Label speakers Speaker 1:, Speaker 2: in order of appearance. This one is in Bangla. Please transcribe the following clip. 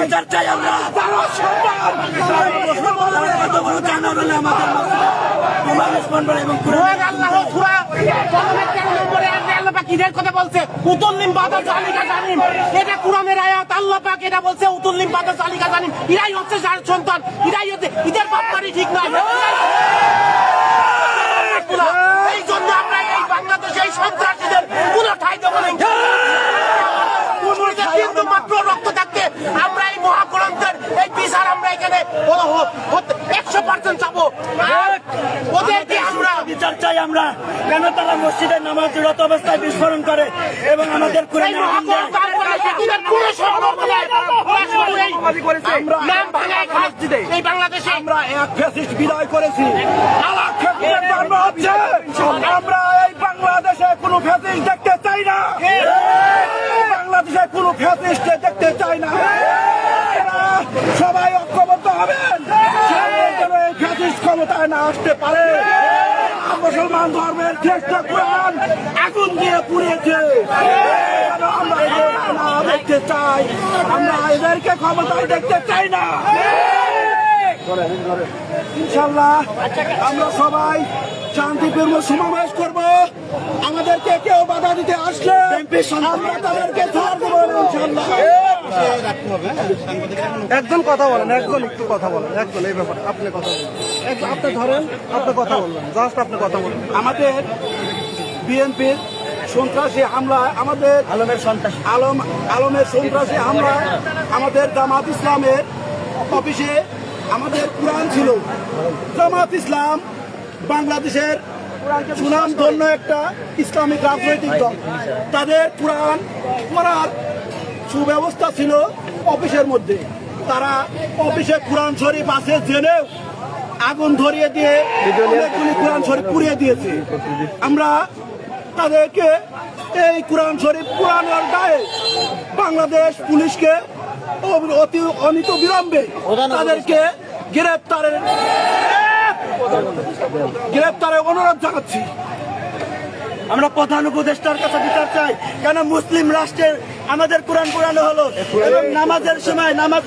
Speaker 1: বিচার চাই আমরা কত বড় জানা হলে আমাদের
Speaker 2: ঈদের কথা বলছে উতুল্লিম বাদা জালিকা জানিম। এটা কোরআনের আয়াত, আল্লাহ পাক এটা বলছে উতুল্লিম বাদা জালিকা জানিম। ইরাই হচ্ছে যার সন্তান, ইরাই হচ্ছে ঈদের বাপ্পারি ঠিক নয়। এই জন্য আমরা এই বাংলাদেশে এই সন্ত্রাসীদের কোনো ঠাই দেবো না মুসলিমদের বিন্দু মাত্র রক্ত থাকতে আমরা এই মহাগ্রন্থের এই বিচার আমরা এখানে একশো চাবো ওদেরকে আমরা
Speaker 1: বিচার চাই আমরা। কেন তারা মসজিদের নামাজ অবস্থায় বিস্ফোরণ করে এবং আমাদের
Speaker 2: এই বাংলাদেশে।
Speaker 3: আমরা এক বিদায় করেছি। আমরা এই বাংলাদেশে কোনো দেখতে চাই না। বাংলাদেশে কোনো দেখতে চাই না। সবাই ঐক্যবদ্ধ ফ্যাসিস্ট ক্ষমতায় না আসতে পারে। মুসলমান ধর্মের শ্রেষ্ঠ কোরআন আগুন দিয়ে পুড়িয়েছে। আমরা না দেখতে চাই? আমরা এদেরকে ক্ষমতায় দেখতে চাই না। ইনশাল্লাহ আমরা সবাই শান্তিপূর্ণ সমাবেশ করব। আমাদেরকে কেউ বাধা দিতে আসলে আমরা তাদেরকে ছাড় দেবো ইনশাল্লাহ
Speaker 4: একজন কথা বলেন একজন একটু কথা বলেন একজন এই ব্যাপারে আপনি কথা বলেন। আপনি ধরেন আপনি কথা বলবেন জাস্ট আপনি কথা বলেন
Speaker 3: আমাদের বিএনপির সন্ত্রাসী হামলা আমাদের
Speaker 1: আলমের সন্তান
Speaker 3: আলম আলমের সন্ত্রাসী হামলা আমাদের জামাত ইসলামের অফিসে আমাদের কোরআন ছিল। জামাত ইসলাম বাংলাদেশের সুনাম ধন্য একটা ইসলামিক রাজনৈতিক দল। তাদের কোরআন পড়ার সুব্যবস্থা ছিল অফিসের মধ্যে। তারা অফিসে কোরআন শরীফ আছে জেনেও আগুন ধরিয়ে দিয়ে কোরআন শরীফ পুড়িয়ে দিয়েছে। আমরা তাদেরকে এই কোরআন শরীফ পুরানোর গায়ে বাংলাদেশ পুলিশকে অতি অনিত বিলম্বে তাদেরকে গ্রেপ্তারের গ্রেপ্তারের অনুরোধ জানাচ্ছি।
Speaker 1: আমরা প্রধান উপদেষ্টার কাছে বিচার চাই। কেন মুসলিম রাষ্ট্রের আমাদের কোরআন পুরানো হলো এবং নামাজের সময় নামাজ